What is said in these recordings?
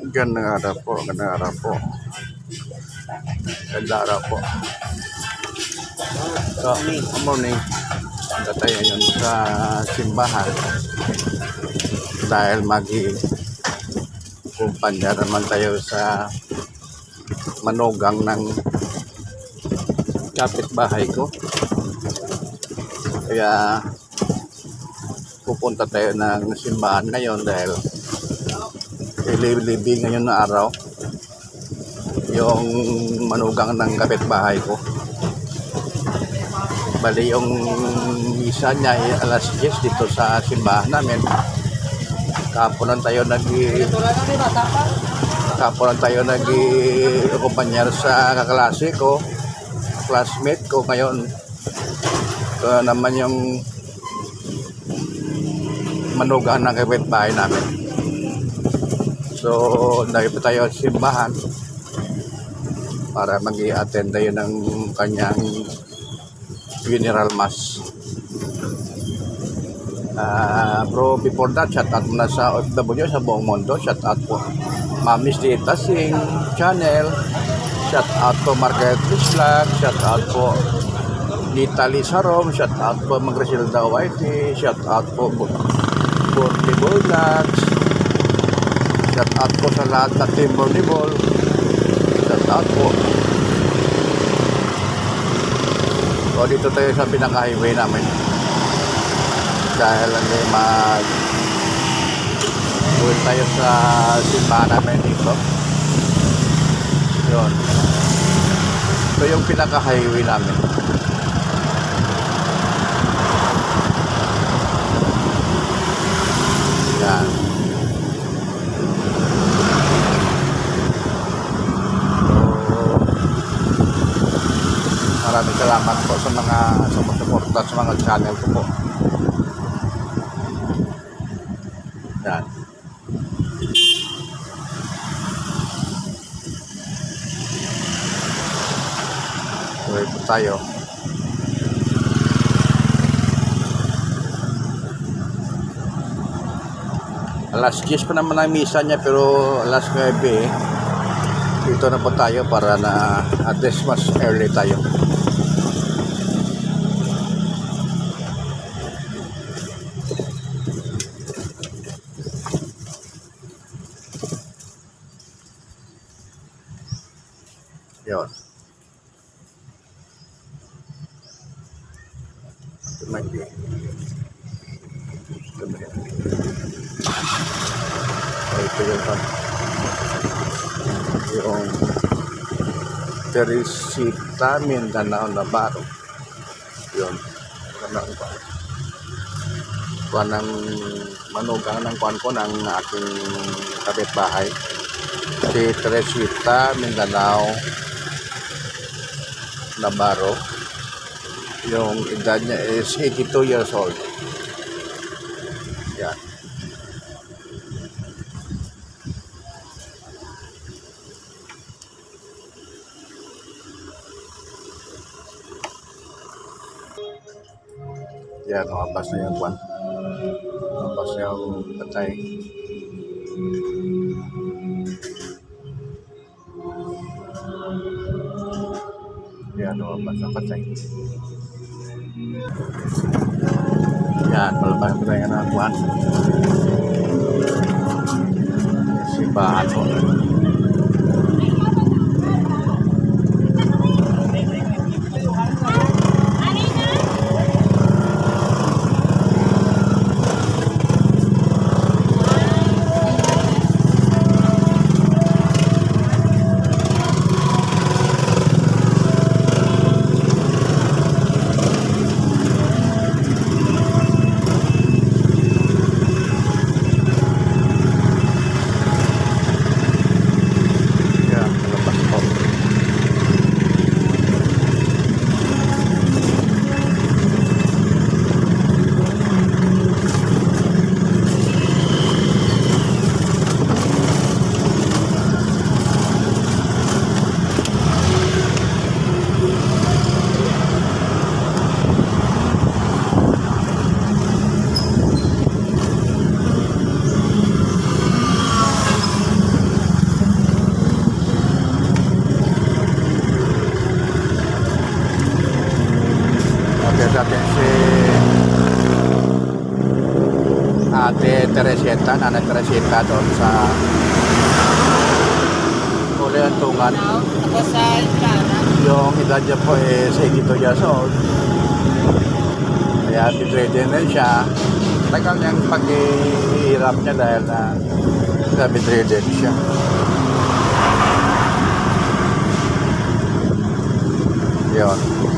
Gandang araw po, gandang araw po. Gandang araw po. So, good morning. Punta tayo ngayon sa simbahan. Dahil magi kumpanya naman tayo sa manugang ng kapitbahay ko. Kaya pupunta tayo ng simbahan ngayon dahil ilibing ngayon na araw yung manugang ng kapitbahay ko. Bali yung misa niya ay alas 10 dito sa simbahan namin. Kapunan tayo nag kapunan tayo nag kumpanyar sa kaklase ko, classmate ko ngayon. Ito naman yung manugang ng kapitbahay namin. So, pa tayo sa simbahan para mag attend tayo ng kanyang funeral mass. Ah, bro, before that, shout out muna sa OFW sa buong mundo. Shout out po Mamis Dita Sing channel. Shout out po Margaret Vlog. Shout out po Dita Lisa Rom. Shout out po Magrisilda Whitey. Shout out po Bordy Vlogs. Shout out po sa lahat ng team Bordy Ball. Shout out po. So dito tayo sa pinaka-highway namin. Dahil hindi mag Uwi tayo sa simbahan namin dito. Yun. Ito yung pinaka-highway namin. Maraming salamat po sa mga sumusuporta sa mga channel ko po. Yan. Tuloy po tayo. Alas 10 pa naman ang misa niya pero alas 9 eh. Dito na po tayo para na at least mas early tayo. Yun. Ito may Ito may Ito yung Teresita Mindanao Navarro. Yun. Ganun pa. Kuha ng manugang ng kuhan ko ng aking kapitbahay. Si Teresita Mindanao Navarro. Yung edad niya is 82 years old. Yan. Yan, lumabas na yung kwan. Lumabas na yung patay. Yan, lumabas na patay. Yan, palabas na tayo ng kwan. Simbahan po. Sa atin si Ate Teresita, Nanay Teresita doon sa Uliantungan. Ako sa Lara. Yung edad niya po is 82 years old. Kaya bedridden na siya. Tagal niyang paghihirap niya dahil na sa bedridden siya. Yun.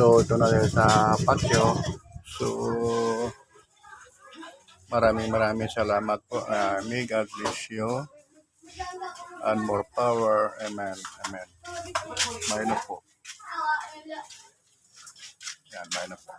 So, ito na rin sa patio. So, maraming maraming salamat po. Uh, may God bless you. And more power. Amen. Amen. May na po. Yan, may na po.